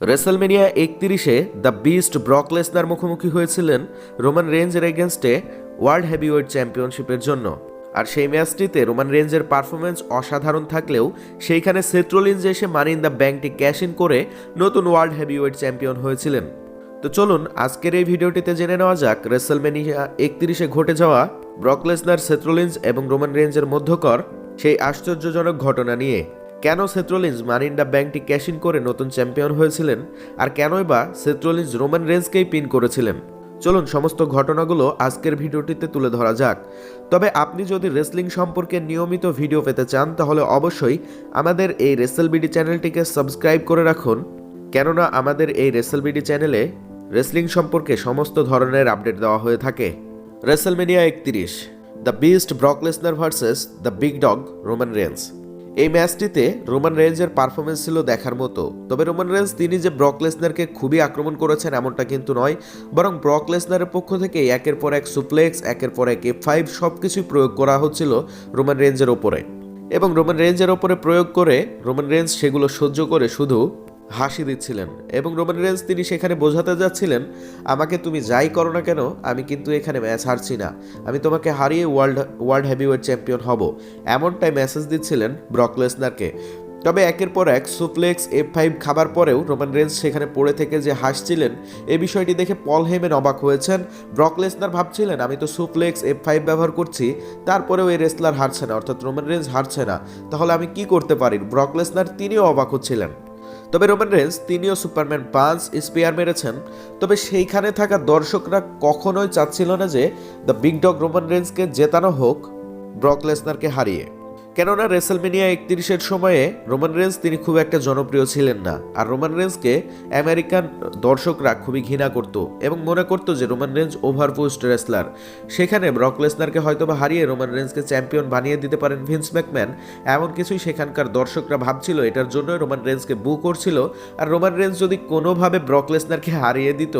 WrestleMania একত্রিশে the beast Brock Lesnar মুখোমুখি হয়েছিলেন রোমান রেঞ্জের এগেনস্টে ওয়ার্ল্ড হেভিওয়েট চ্যাম্পিয়নশিপের জন্য। আর সেই ম্যাচটিতে রোমান রেঞ্জের পারফরমেন্স অসাধারণ থাকলেও সেইখানে সেট্রোলিনজ এসে মানি ইন দ্য ব্যাংকটি ক্যাশ ইন করে নতুন ওয়ার্ল্ড হেভিওয়েট চ্যাম্পিয়ন হয়েছিলেন। তো চলুন আজকের এই ভিডিওটিতে জেনে নেওয়া যাক রেসেলমেনিয়া একত্রিশে ঘটে যাওয়া ব্রকলেসনার লেসনার এবং রোমান রেঞ্জের মধ্যকর সেই আশ্চর্যজনক ঘটনা নিয়ে। কেন সেট্রোলিন্স মানিন্ডা ব্যাংকটি ক্যাশ ইন করে নতুন চ্যাম্পিয়ন হয়েছিলেন? আর কেনই বা সেট্রোলিন্স রোমান রেঞ্জকেই পিন করেছিলেন? চলুন সমস্ত ঘটনাগুলো আজকের ভিডিওটিতে তুলে ধরা যাক। তবে আপনি যদি রেসলিং সম্পর্কে নিয়মিত ভিডিও পেতে চান, তাহলে অবশ্যই আমাদের এই রেসেল বিডি চ্যানেলটিকে সাবস্ক্রাইব করে রাখুন। কেননা আমাদের এই রেসেল বিডি চ্যানেলে রেসলিং সম্পর্কে সমস্ত ধরনের আপডেট দেওয়া হয়ে থাকে। রেসেলমেনিয়া একত্রিশ, the beast Brock Lesnar versus the big dog Roman Reigns এই ম্যাচটিতে রোমান রেঞ্জের পারফরমেন্স ছিল দেখার মতো। তবে রোমান রেঞ্জ তিনি যে ব্রক লেসনারকে খুবই আক্রমণ করেছেন এমনটা কিন্তু নয়, বরং ব্রক লেসনারের পক্ষ থেকে একের পর এক সুপ্লেক্স, একের পর এক এফ ফাইভ সব কিছুই প্রয়োগ করা হচ্ছিল রোমান রেঞ্জের ওপরে। এবং রোমান রেঞ্জের ওপরে প্রয়োগ করে রোমান রেঞ্জ সেগুলো সহ্য করে শুধু হাসি দিচ্ছিলেন এবং রোমান রেঞ্জ তিনি সেখানে বোঝাতে যাচ্ছিলেন, আমাকে তুমি যাই করো না কেন, আমি কিন্তু এখানে ম্যাচ হারছি না। আমি তোমাকে হারিয়ে ওয়ার্ল্ড ওয়ার্ল্ড হেভিওয়েট চ্যাম্পিয়ন হব। এমনটাই মেসেজ দিচ্ছিলেন ব্রকলেসনারকে তবে একের পর এক সুপ্লেক্স এফ ফাইভ খাবার পরেও রোমান রেঞ্জ সেখানে পড়ে থেকে যে হাসছিলেন এই বিষয়টি দেখে পল হেমেন অবাক হয়েছেন। ব্রকলেসনার ভাবছিলেন, আমি তো সুপ্লেক্স এফ ফাইভ ব্যবহার করছি, তারপরেও এই রেসলার হারছে না, অর্থাৎ রোমান রেঞ্জ হারছে না। তাহলে আমি কি করতে পারি? ব্রকলেসনার তিনিও অবাক হচ্ছিলেন। তবে রোমান রেন্স তিনিও সুপারম্যান পাঁচ স্পেয়ার মেরেছেন। তবে সেইখানে থাকা দর্শকরা কখনোই চাচ্ছিল না যে দ্য বিগ ডগ রোমান রেন্সকে জেতানো হোক, ব্রক লেসনারকে হারিয়ে। কেননা রেসেলমেনিয়া একত্রিশের সময়ে রোমান রেন্স তিনি খুব একটা জনপ্রিয় ছিলেন না। আর রোমান রেন্সকে আমেরিকান দর্শকরা খুবই ঘৃণা করত এবং মনে করত যে রোমান রেঞ্জ ওভারপোস্ট রেসলার। সেখানে ব্রক লেসনারকে হয়তোবা হারিয়ে রোমান রেঞ্জকে চ্যাম্পিয়ন বানিয়ে দিতে পারেন ভিন্স ম্যাকম্যান। এমন কিছুই সেখানকার দর্শকরা ভাবছিল, এটার জন্যই রোমান রেঞ্জকে বু করছিল। আর রোমান রেঞ্জ যদি কোনোভাবে ব্রক লেসনারকে হারিয়ে দিত,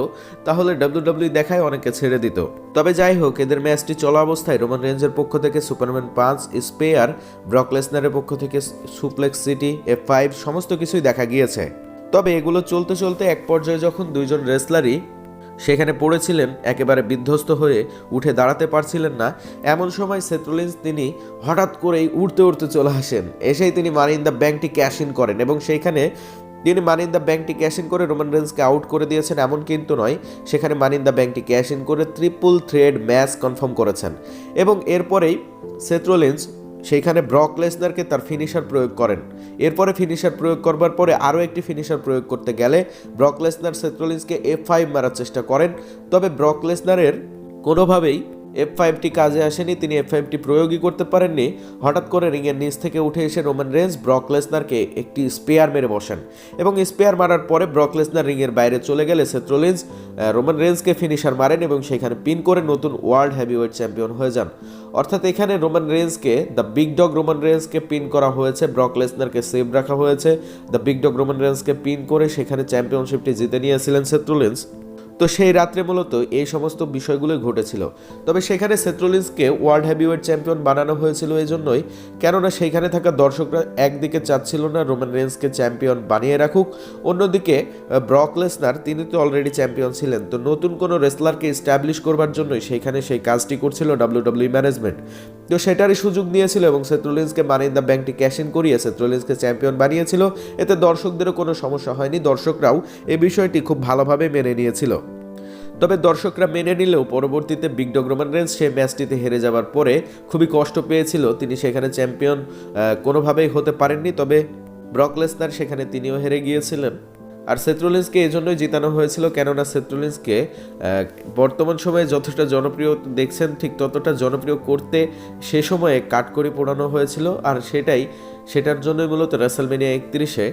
তাহলে ডাব্লিউ দেখায় অনেকে ছেড়ে দিত। তবে যাই হোক, এদের ম্যাচটি চলা অবস্থায় রোমান রেঞ্জের পক্ষ থেকে সুপারম্যান পাঁচ স্পেয়ার ব্রক লেসনারের পক্ষ থেকে সুপ্লেক্স সিটি, এফ ফাইভ, সমস্ত কিছুই দেখা গিয়েছে। তবে এগুলো চলতে চলতে এক পর্যায়ে যখন দুইজন রেসলারই সেখানে পড়েছিলেন, একেবারে বিধ্বস্ত হয়ে উঠে দাঁড়াতে পারছিলেন না, এমন সময় সেট্রোলিন্স তিনি হঠাৎ করেই উঠতে উঠতে চলে আসেন। এসেই তিনি মারিন দ্য ব্যাংকটি ক্যাশ ইন করেন এবং সেইখানে তিনি মানিন দ্য ব্যাংকটি ক্যাশ ইন করে রোমান রেন্সকে আউট করে দিয়েছেন, এমন কিন্তু নয়, সেখানে মানিন দ্য ব্যাংকটি ক্যাশ ইন করে ট্রিপল থ্রেড ম্যাচ কনফার্ম করেছেন। এবং এরপরেই সেট্রোলিন্স সেইখানে ব্রক লেসনারকে তার ফিনিশার প্রয়োগ করেন। এরপরে ফিনিশার প্রয়োগ করবার পরে আরও একটি ফিনিশার প্রয়োগ করতে গেলে ব্রক লেসনার সেট্রোলিন্সকে এফ ফাইভ মারার চেষ্টা করেন। তবে ব্রক লেসনারের কোনোভাবেই এফ ফাইভটি কাজে আসেনি, তিনি এফ ফাইভটি প্রয়োগই করতে পারেননি। হঠাৎ করে রিংয়ের নিচ থেকে উঠে এসে রোমান রেঞ্জ ব্রক লেসনারকে একটি স্পেয়ার মেরে বসেন এবং স্পেয়ার মারার পরে ব্রক লেসনার রিংয়ের বাইরে চলে গেলে সেট্রোলিন্স রোমান রেঞ্জকে ফিনিশার মারেন এবং সেখানে পিন করে নতুন ওয়ার্ল্ড হেভিওয়েট চ্যাম্পিয়ন হয়ে যান। অর্থাৎ এখানে রোমান রেঞ্জকে দ্য বিগ ডগ রোমান রেঞ্জকে পিন করা হয়েছে ব্রক লেসনারকে সেভ রাখা হয়েছে দ্য বিগ ডগ রোমান রেঞ্জকে পিন করে সেখানে চ্যাম্পিয়নশিপটি জিতে নিয়েছিলেন সেট্রোলিন্স তো সেই রাত্রে মূলত এই সমস্ত বিষয়গুলো ঘটেছিল। তবে সেখানে সেট্রোলিন্সকে ওয়ার্ল্ড হেভিওয়েট চ্যাম্পিয়ন বানানো হয়েছিল এই জন্যই কেননা সেইখানে থাকা দর্শকরা একদিকে চাচ্ছিল না রোমান রেন্সকে চ্যাম্পিয়ন বানিয়ে রাখুক, অন্যদিকে ব্রক লেসনার তিনি তো অলরেডি চ্যাম্পিয়ন ছিলেন। তো নতুন কোনো রেসলারকে স্ট্যাবলিশ করবার জন্যই সেইখানে সেই কাজটি করছিল ডাব্লিউ ডাব্লিউ ম্যানেজমেন্ট। তো সেটারই সুযোগ নিয়েছিল এবং সেট্রোলিন্সকে মানিয়ে দ্য ব্যাংকটি ক্যাশ ইন করিয়ে সেট্রোলিন্সকে চ্যাম্পিয়ন বানিয়েছিল। এতে দর্শকদেরও কোনো সমস্যা হয়নি, দর্শকরাও এই বিষয়টি খুব ভালোভাবে মেনে নিয়েছিল। তবে দর্শকরা মেনে নিলেও পরবর্তীতে বিগ ডগ রোমান রেন্স সেই ম্যাচটিতে হেরে যাওয়ার পরে খুবই কষ্ট পেয়েছিল। তিনি সেখানে চ্যাম্পিয়ন কোনোভাবেই হতে পারেননি, তবে ব্রক লেসনার সেখানে তিনিও হেরে গিয়েছিলেন। আর সেট্রোলিন্সকে এই জন্যই জিতানো হয়েছিল, কেননা সেট্রোলিন্সকে বর্তমান সময়ে যতটা জনপ্রিয় দেখছেন, ঠিক ততটা জনপ্রিয় করতে সে সময়ে কাটকরি পোড়ানো হয়েছিল, আর সেটাই, সেটার জন্যই মূলত রেসেলমেনিয়া একত্রিশে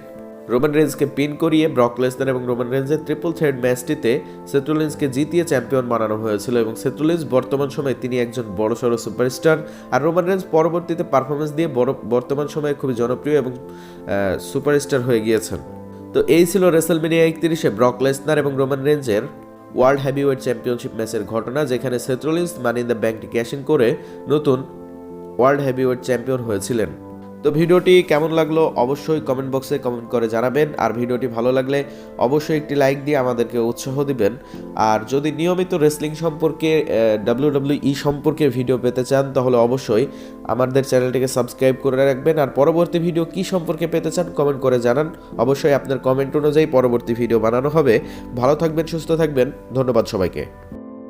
রোমান রেঞ্জকে পিন করিয়ে ব্রক লেসনার এবং রোমান রেঞ্জের ট্রিপল থ্রেড ম্যাচটিতে সেট্রোলিন্সকে জিতিয়ে চ্যাম্পিয়ন বানানো হয়েছিল এবং সেট্রোলিন্স বর্তমান সময়ে তিনি একজন বড় বড়সড় সুপারস্টার আর রোমান রেঞ্জ পরবর্তীতে পারফরমেন্স দিয়ে বড় বর্তমান সময়ে খুবই জনপ্রিয় এবং সুপারস্টার হয়ে গিয়েছেন। তো এই ছিল রেসেলমেনিয়া একত্রিশে ব্রক লেসনার এবং রোমান রেঞ্জের ওয়ার্ল্ড হেভিওয়েট চ্যাম্পিয়নশিপ ম্যাচের ঘটনা, যেখানে সেট্রোলিন্স মানি দ্য ব্যাংকটি ক্যাশ করে নতুন ওয়ার্ল্ড হেভিওয়েট চ্যাম্পিয়ন হয়েছিলেন। তো ভিডিওটি কেমন লাগল অবশ্যই কমেন্ট বক্সে কমেন্ট করে জানাবেন। আর ভিডিওটি ভালো লাগলে অবশ্যই একটি লাইক দিয়ে আমাদেরকে উৎসাহ দিবেন। আর যদি নিয়মিত রেসলিং সম্পর্কে ডাব্লিউ ই সম্পর্কে ভিডিও পেতে চান, তাহলে অবশ্যই আমাদের চ্যানেলটিকে সাবস্ক্রাইব করে রাখবেন। আর পরবর্তী ভিডিও কি সম্পর্কে পেতে চান কমেন্ট করে জানান। অবশ্যই আপনার কমেন্ট অনুযায়ী পরবর্তী ভিডিও বানানো হবে। ভালো থাকবেন, সুস্থ থাকবেন। ধন্যবাদ সবাইকে।